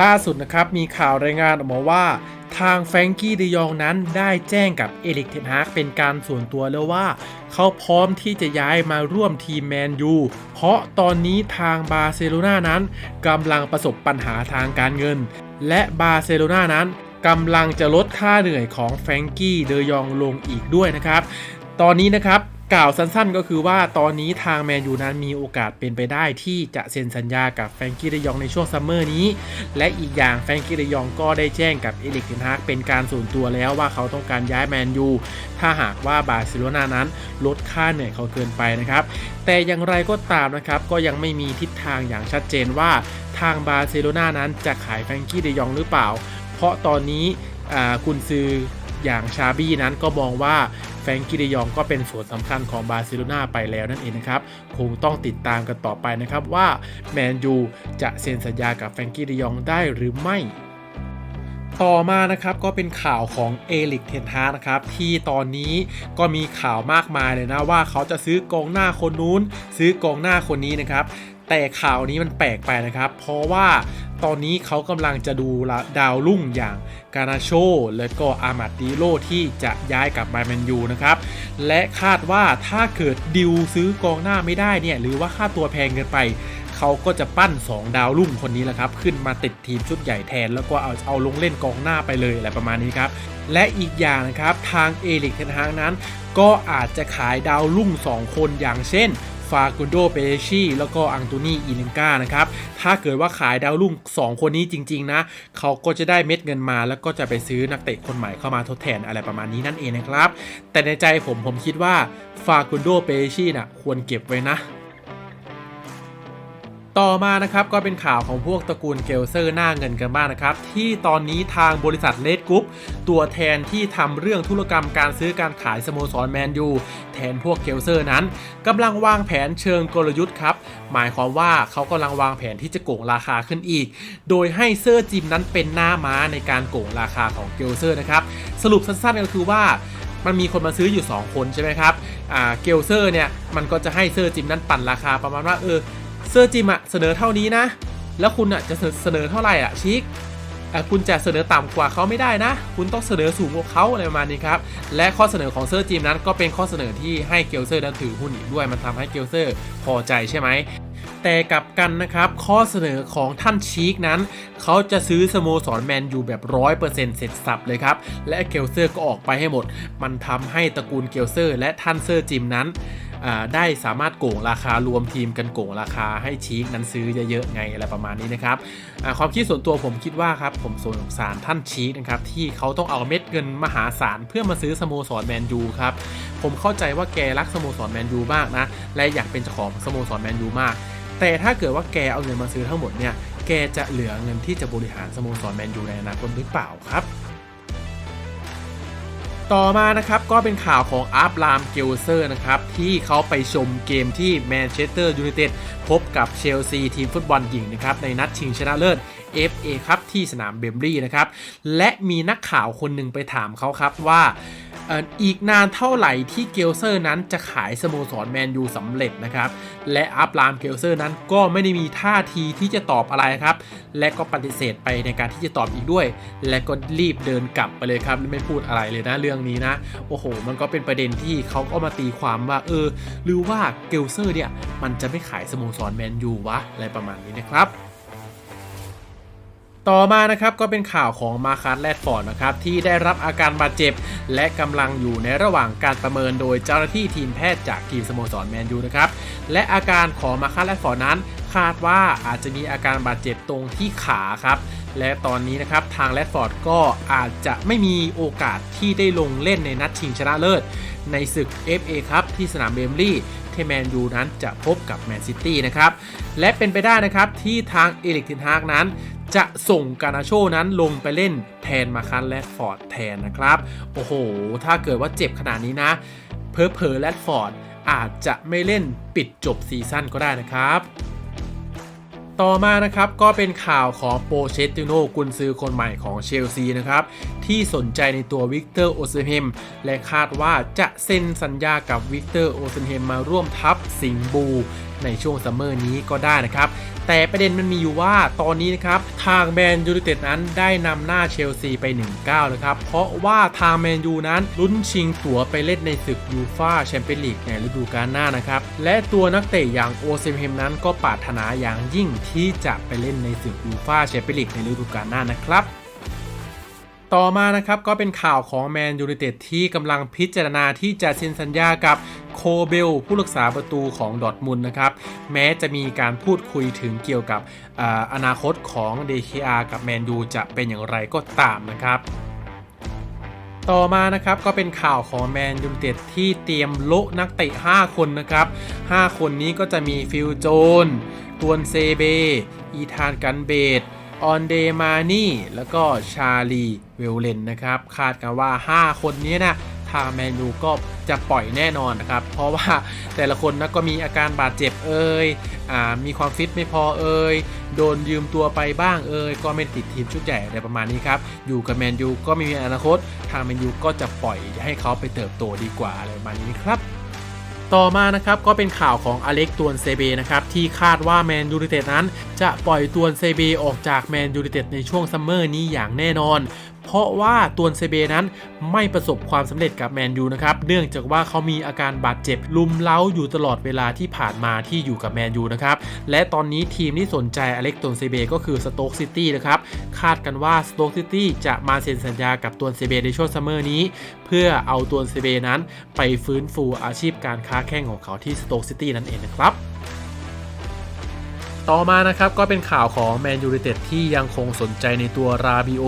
ล่าสุดนะครับมีข่าวรายงานออกมาว่า ทางแฟรงกี้เดยองนั้นได้แจ้งกับเอลิกเทนฮากเป็นการส่วนตัวแล้วว่า เขาพร้อมที่จะย้ายมาร่วมทีมแมนยูเพราะตอนนี้ทางบาร์เซโลนานั้นกำลังประสบปัญหาทางการเงิน และบาร์เซโลนานั้นกำลังจะลดค่าเหนื่อยของแฟรงกี้เดยองลงอีกด้วยนะครับ ตอนนี้นะครับ กล่าวสั้นๆ ก็คือว่าตอนนี้ทางแมนยูนั้นมีโอกาสเป็นไปได้ที่จะเซ็นสัญญากับแฟรงกี้เดยองในช่วงซัมเมอร์นี้ และอีกอย่างแฟรงกี้เดยองก็ได้แจ้งกับเอลิกเทนฮากเป็นการส่วนตัวแล้วว่าเขาต้องการย้ายแมนยูถ้าหากว่าบาร์เซโลนานั้นลดค่าเหนื่อยเขาเกินไปนะครับ แต่อย่างไรก็ตามนะครับก็ยังไม่มีทิศทางอย่างชัดเจนว่าทางบาร์เซโลนานั้นจะขายแฟรงกี้เดยองหรือเปล่า เพราะตอนนี้อ่ากุนซือ อย่างชาบี้นั้นก็มองว่าแฟงกี้เดยองก็เป็นส่วนสำคัญของบาร์เซโลนาไปแล้วนั่นเองนะครับ คงต้องติดตามกันต่อไปนะครับว่าแมนยูจะเซ็นสัญญากับแฟงกี้เดยองได้หรือไม่ต่อมานะครับก็เป็นข่าวของเอลิกเทนฮานะครับที่ตอนนี้ก็มีข่าวมากมายเลยนะว่าเขาจะซื้อกองหน้าคนนู้น ซื้อกองหน้าคนนี้นะครับ แต่ข่าวนี้มันแปลกไปนะครับ เพราะว่าตอนนี้เขากำลังจะดูดาวรุ่งอย่างกานาโช และก็อามาดิโลที่จะย้ายกลับมาแมนยูนะครับ และคาดว่าถ้าเกิดดิวซื้อกองหน้าไม่ได้เนี่ยหรือว่าค่าตัวแพงเกินไปเขาก็จะปั้น 2 ดาวรุ่งคนนี้แหละครับ ขึ้นมาติดทีมชุดใหญ่แทน แล้วก็เอาเอาลงเล่นกองหน้าไปเลยอะไรประมาณนี้ครับ และอีกอย่างนะครับ ทางเอลิกเทนฮางนั้น ก็อาจจะขายดาวรุ่ง 2 คนอย่างเช่น ฟากุนโดเปชีแล้วก็อังโตนีอีลิงกานะครับ ถ้าเกิดว่าขายดาวรุ่ง 2 คนนี้จริง ๆ นะ เขาก็จะได้เม็ดเงินมา แล้วก็จะไปซื้อนักเตะคนใหม่เข้ามาทดแทนอะไรประมาณนี้นั่นเองนะครับ แต่ในใจผมผมคิดว่าฟากุนโดเปชีน่ะควรเก็บไว้นะ ต่อมานะครับก็เป็นข่าวของพวกตระกูลเกลเซอร์หน้าเงินกันบ้างนะครับ ที่ตอนนี้ทางบริษัทเลดกรุ๊ปตัวแทนที่ทำเรื่องธุรกรรมการซื้อการขายสโมสรแมนยูแทนพวกเกลเซอร์นั้นกำลังวางแผนเชิงกลยุทธ์ครับ หมายความว่าเขากำลังวางแผนที่จะโกงราคาขึ้นอีก โดยให้เซอร์จิมนั้นเป็นหน้าม้าในการโกงราคาของเกลเซอร์นะครับสรุปสั้นๆก็คือว่ามันมีคนมาซื้ออยู่ 2 คนใช่ไหมครับ อ่า เกลเซอร์เนี่ย มันก็จะให้เซอร์จิมนั้นปั่นราคาประมาณว่า เออ เซอร์จิมอะเสนอเท่านี้นะ แล้วคุณอะจะเสนอเท่าไหร่อะชิคคุณจะเสนอต่ำกว่าเขาไม่ได้นะ คุณต้องเสนอสูงกว่าเขาอะไรประมาณนี้ครับ และข้อเสนอของเซอร์จิมนั้นก็เป็นข้อเสนอที่ให้เกลเซอร์นั้นถือหุ้นอีกด้วย มันทำให้เกลเซอร์พอใจใช่ไหม แต่กลับกันนะครับ ข้อเสนอของท่านชีคนั้น เขาจะซื้อสโมสรแมนยูแบบ 100%เสร็จสับเลยครับ และเกลเซอร์ก็ออกไปให้หมด มันทำให้ตระกูลเกลเซอร์ และท่านเซอร์จิมนั้น ได้สามารถโกงราคารวมทีมกันโกงราคาให้ชีคนั้นซื้อเยอะๆไงอะไรประมาณนี้นะครับความคิดส่วนตัวผมคิดว่าครับผมสงสารท่านชีคนะครับที่เขาต้องเอาเม็ดเงินมหาศาลเพื่อมาซื้อสโมสรแมนยูครับผมเข้าใจว่าแกรักสโมสรแมนยูมากนะและอยากเป็นเจ้าของสโมสรแมนยูมาก แต่ถ้าเกิดว่าแกเอาเงินมาซื้อทั้งหมดเนี่ยแกจะเหลือเงินที่จะบริหารสโมสรแมนยูในอนาคตหรือเปล่าครับ ต่อมานะครับก็เป็นข่าวของอาร์ฟลามเกลเซอร์นะครับที่เขาไปชมเกมที่แมนเชสเตอร์ยูไนเต็ดพบกับเชลซีทีมฟุตบอลหญิงนะครับในนัดชิงชนะเลิศ FA ครับที่สนามเบมบรีนะครับและมีนักข่าวคนหนึ่งไปถามเขาครับว่า อีกนานเท่าไหร่ที่เกลเซอร์นั้นจะขายสโมสรแมนยูสำเร็จนะครับ และอัพรามเกลเซอร์นั้นก็ไม่ได้มีท่าทีที่จะตอบอะไรครับ และก็ปฏิเสธไปในการที่จะตอบอีกด้วย และก็รีบเดินกลับไปเลยครับไม่พูดอะไรเลยนะเรื่องนี้นะ โอ้โห มันก็เป็นประเด็นที่เขาก็มาตีความว่าเออ หรือว่าเกลเซอร์เนี่ยมันจะไม่ขายสโมสรแมนยูวะอะไรประมาณนี้นะครับ ต่อมานะครับก็เป็นข่าวของมาคัสแรดฟอร์ดนะครับที่ได้รับอาการบาดเจ็บ และกำลังอยู่ในระหว่างการประเมินโดยเจ้าหน้าที่ทีมแพทย์จากทีมสโมสรแมนยูนะครับและอาการของมาคัสแรดฟอร์ดนั้น คาดว่าอาจจะมีอาการบาดเจ็บตรงที่ขาครับและตอนนี้นะครับทางแรดฟอร์ดก็อาจจะไม่มีโอกาสที่ได้ลงเล่นในนัดชิงชนะเลิศ ในศึก FA ครับที่สนามเบมบลีย์ที่แมนยูนั้นจะพบกับแมนซิตี้นะครับ และเป็นไปได้นะครับที่ทางเอลิกทินฮากนั้น จะส่งการาโชนั้นลงไปเล่นแทนมาคันและฟอร์ดแทนนะครับ โอ้โห ถ้าเกิดว่าเจ็บขนาดนี้นะ เพอเพอและฟอร์ดอาจจะไม่เล่นปิดจบซีซั่นก็ได้นะครับต่อมานะครับก็เป็นข่าวของโปเชตติโนกุนซือคนใหม่ของเชลซีนะครับ ที่สนใจในตัววิกเตอร์โอเซเฮมและคาดว่าจะเซ็นสัญญากับวิกเตอร์โอเซเฮมมาร่วมทัพสิงบู ในช่วงซัมเมอร์นี้ก็ได้นะครับแต่ประเด็นมันมีอยู่ว่าตอนนี้นะครับ ทางแมนยู i นเต็ดนั้นได้นำหน้าเชลซีไป 1-9 นะครับ เพราะว่าทางแมนยูนั้นลุ้นชิงตั๋วไปเล่นในศึกยูฟาแชมเปี้ยนลีกในฤดูกาลหน้านะครับ และตัวนักเตะอย่างโอเซมเฮมนั้นก็ปรารถนาอย่างยิ่งที่จะไปเล่นในศึกยูฟาแชมเปี้ยนลีกในฤดูกาลหน้านะครับ ต่อมานะครับก็เป็นข่าวของแมนยู i นเต็ดที่กำลังพิจารณาที่จะเซ็นสัญญากับโคเบลผู้รักษาประตูของดอทมุนนะครับ แม้จะมีการพูดคุยถึงเกี่ยวกับออนาคตของ DKR กับแมนยูจะเป็นอย่างไรก็ตามนะครับต่อมานะครับก็เป็นข่าวของแมนยู i นเต็ดที่เตรียมโละนักเตะ 5 คนนะครับ 5 คนนี้ก็จะมีฟิลโจนตวนเซเบ อีธานกันเบต ออนเดมานี่แล้วก็ชาลีเวลเลนนะครับ คาดกันว่า 5 คนนี้นะทางแมนยูก็จะปล่อยแน่นอนนะครับ เพราะว่าแต่ละคนนะก็มีอาการบาดเจ็บเอ่ยอมีความฟิตไม่พอเอ่ยโดนยืมตัวไปบ้างเอ่ยก็ไม่ติดทีมชุดใหญ่อะไรประมาณนี้ครับอยู่กับแมนยูก็ไม่มีอนาคต ทางแมนยูก็จะปล่อยให้เขาไปเติบโตดีกว่าอะไรประมาณนี้ครับ ต่อมานะครับก็เป็นข่าวของอเล็กตวนเซเบนะครับที่คาดว่าแมนยู i นเต็ดนั้น จะปล่อยตวนเซเบออกจากแมนยู i นเต็ดในช่วงซัมเมอร์นี้อย่างแน่นอน เพราะว่าตัวนเซเบนั้นไม่ประสบความสำเร็จกับแมนยูนะครับ เนื่องจากว่าเขามีอาการบาดเจ็บลุมเล้าอยู่ตลอดเวลาที่ผ่านมาที่อยู่กับแมนยูนะครับ และตอนนี้ทีมที่สนใจอเล็กตัวนเซเบก็คือสโต๊กซิตี้นะครับ คาดกันว่าสโต๊กซิตี้จะมาเซ็นสัญญากับตัวนเซเบในช่วงซัมเมอร์นี้ เพื่อเอาตัวนเซเบนั้น ไปฟื้นฟูอาชีพการค้าแข่งของเขาที่สโต๊กซิตี้นั่นเองนะครับต่อมานะครับก็เป็นข่าวของแมนยู i นเต็ดที่ยังคงสนใจในตัวราบิโอ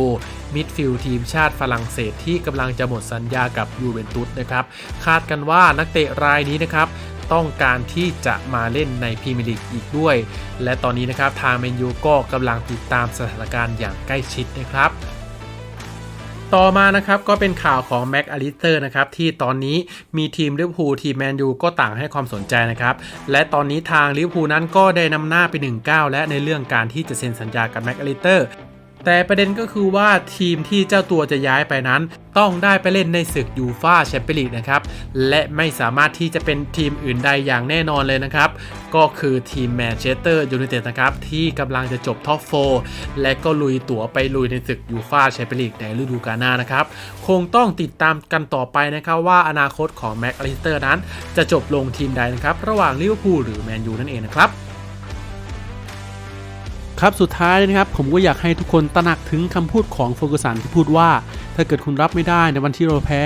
มิดฟิลด์ทีมชาติฝรั่งเศสที่กำลังจะหมดสัญญากับยูเวนตุสนะครับ คาดกันว่านักเตะรายนี้นะครับต้องการที่จะมาเล่นในพรีเมียร์ลีกอีกด้วย และตอนนี้นะครับทางแมนยูก็กำลังติดตามสถานการณ์อย่างใกล้ชิดนะครับต่อมานะครับก็เป็นข่าวของแม็กอลิสเตอร์นะครับที่ตอนนี้มีทีมลิเวอร์พูลทีมแมนยูก็ต่างให้ความสนใจนะครับและตอนนี้ทางลิเวอร์พูลนั้นก็ได้นำหน้าไป 1-9 และในเรื่องการที่จะเซ็นสัญญากับแม็กอลิสเตอร์ แต่ประเด็นก็คือว่าทีมที่เจ้าตัวจะย้ายไปนั้น ต้องได้ไปเล่นในศึกยูฟาแชมเปี้ยนลีกนะครับ และไม่สามารถที่จะเป็นทีมอื่นใดอย่างแน่นอนเลยนะครับ ก็คือทีมแมนเชสเตอร์ยูไนเต็ดนะครับ ที่กำลังจะจบท็อปโฟและก็ลุยตั๋วไปลุยในศึกยูฟาแชมเปี้ยนลีกในฤดูกาลหน้านะครับ คงต้องติดตามกันต่อไปนะครับว่าอนาคตของแม็กอลิสเตอร์นั้น จะจบลงทีมใดนะครับระหว่างลิเวอร์พูลหรือแมนยูนั่นเองนะครับ ครับสุดท้ายนะครับผมก็อยากให้ทุกคนตระหนักถึงคำพูดของโฟกุสันที่พูดว่า ถ้าเกิดคุณรับไม่ได้ในวันที่เราแพ้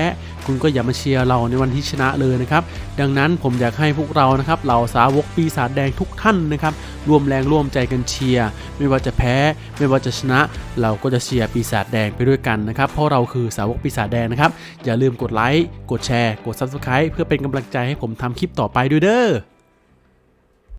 คุณก็อย่ามาเชียร์เราในวันที่ชนะเลยนะครับ ดังนั้นผมอยากให้พวกเรานะครับเหล่าสาวกปีศาจแดงทุกท่านนะครับรวมแรงร่วมใจกันเชียร์ไม่ว่าจะแพ้ ไม่ว่าจะชนะ เราก็จะเชียร์ปีศาจแดงไปด้วยกันนะครับเพราะเราคือสาวกปีศาจแดงนะครับอย่าลืมกดไลค์กดแชร์ กด Subscribe เพื่อเป็นกำลังใจให้ผมทำคลิปต่อไปด้วยเด้อ